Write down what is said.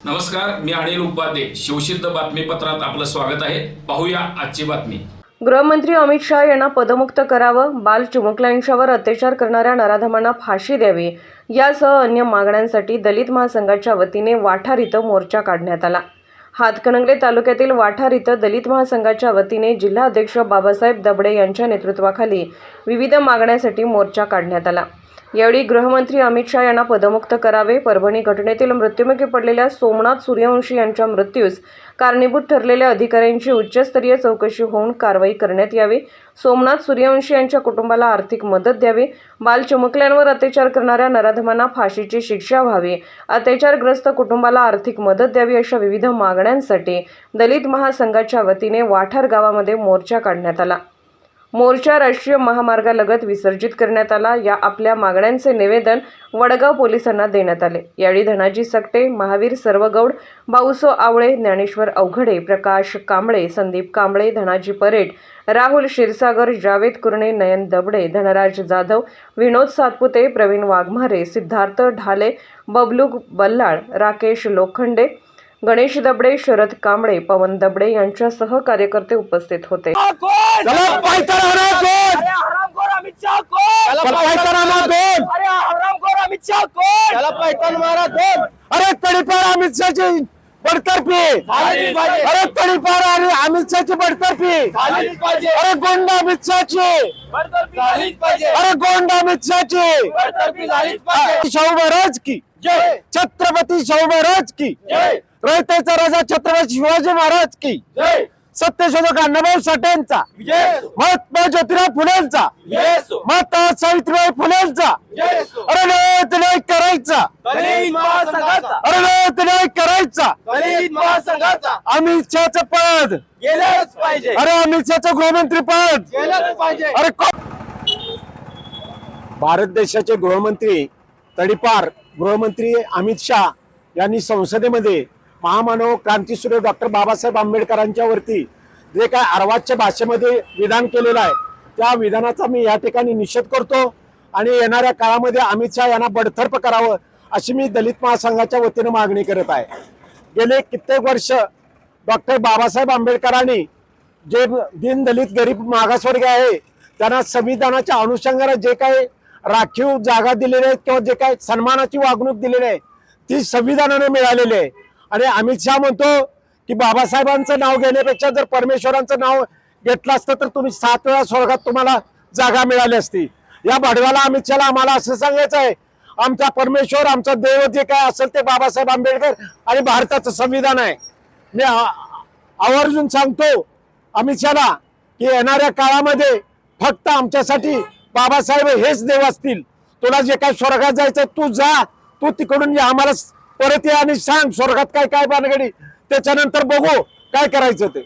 नमस्कार मी अनिल उपाध्ये. शिवसिद्ध बातमीपत्रात आपलं स्वागत आहे. पाहूया आजची बातमी. गृहमंत्री अमित शहा यांना पदमुक्त करावं बाल चिमुकल्यांच्यावर अत्याचार करणाऱ्या नराधमांना फाशी द्यावी यासह अन्य मागण्यांसाठी दलित महासंघाच्या वतीने वाठार इथं मोर्चा काढण्यात आला. हातकणंगले तालुक्यातील वाठार इथं दलित महासंघाच्या वतीने जिल्हाध्यक्ष बाबासाहेब दबडे यांच्या नेतृत्वाखाली विविध मागण्यांसाठी मोर्चा काढण्यात आला. यावेळी गृहमंत्री अमित शहा यांना पदमुक्त करावे. परभणी घटनेतील मृत्युमुखी पडलेल्या सोमनाथ सूर्यवंशी यांच्या मृत्यूस कारणीभूत ठरलेल्या अधिकाऱ्यांची उच्चस्तरीय चौकशी होऊन कारवाई करण्यात यावी. सोमनाथ सूर्यवंशी यांच्या कुटुंबाला आर्थिक मदत द्यावी. बाल चिमुकल्यांवर अत्याचार करणाऱ्या नराधमांना फाशीची शिक्षा व्हावी. अत्याचारग्रस्त कुटुंबाला आर्थिक मदत द्यावी अशा विविध मागण्यांसाठी दलित महासंघाच्या वतीने वाठार गावामध्ये मोर्चा काढण्यात आला. मोर्चा राष्ट्रीय महामार्गालगत विसर्जित करण्यात आला. या आपल्या मागण्यांचे निवेदन वडगाव पोलिसांना देण्यात आले. यावेळी धनाजी सकटे महावीर सर्वगौड बाऊसो आवळे ज्ञानेश्वर अवघडे प्रकाश कांबळे संदीप कांबळे धनाजी परेड राहुल क्षीरसागर जावेद कुरणे नयन दबडे धनराज जाधव विनोद सातपुते प्रवीण वाघमारे सिद्धार्थ ढाले बबलू बल्लाळ राकेश लोखंडे गणेश दबडे शरद कांबळे पवन दबडे यांच्यासह कार्यकर्ते उपस्थित होते. अरे तडीपार अमित शहाची बडतर्फी. अरे तडीपार अरे अमित शहाची बडतर्फी. अरे गोंड अमित शहाची. अरे गोंड अमित शहाची. शाहू महाराज की. जय. छत्रपती शाहू महाराज की. जय. रयतेचा राजा छत्रपती शिवाजी महाराज की. सत्यशोधक अण्णाभाऊ साठेंचा. महात्मा ज्योतिराव फुलेंचा. माता सावित्रीबाई फुलेंचा. अरे नायक करायचा. अरे नायक करायचा. अमित शहाचं पद. गेलंच पाहिजे. अरे अमित शहाचं गृहमंत्री पद. अरे भारत देशाचे गृहमंत्री तडीपार गृहमंत्री अमित शहा यांनी संसदेमध्ये महामानव क्रांतीसूर्य डॉक्टर बाबासाहेब आंबेडकरांच्या वरती जे काय अर्वाच्य भाषेमध्ये विधान केलेलं आहे त्या विधानाचा मी या ठिकाणी निषेध करतो. आणि येणाऱ्या काळामध्ये अमित शहा यांना बडतर्फ करावं अशी मी दलित महासंघाच्या वतीनं मागणी करत आहे. गेले कित्येक वर्ष डॉक्टर बाबासाहेब आंबेडकरांनी जे दिन दलित गरीब मागासवर्ग आहे त्यांना संविधानाच्या अनुषंगाने जे काही राखीव जागा दिलेल्या आहेत किंवा जे काही सन्मानाची वागणूक दिलेली आहे ती संविधानाने मिळालेली आहे. आणि अमित शहा म्हणतो की बाबासाहेबांचं नाव घेण्यापेक्षा जर परमेश्वरांचं नाव घेतलं असतं तर तुम्ही सात वेळा स्वर्गात तुम्हाला जागा मिळाली असती. या भडव्याला अमित शहाला आम्हाला असं सांगायचं आहे. आमचा परमेश्वर आमचा देव जे काय असेल ते बाबासाहेब आंबेडकर आणि भारताचं संविधान आहे. मी आवर्जून सांगतो अमित शहाला की येणाऱ्या काळामध्ये फक्त आमच्यासाठी बाबासाहेब हेच देव असतील. तुला जे काय स्वर्गात जायचं तू जा. तू तिकडून आम्हाला परत या आणि सांग स्वर्गात काय काय बानगडी त्याच्यानंतर बघू काय करायचं ते.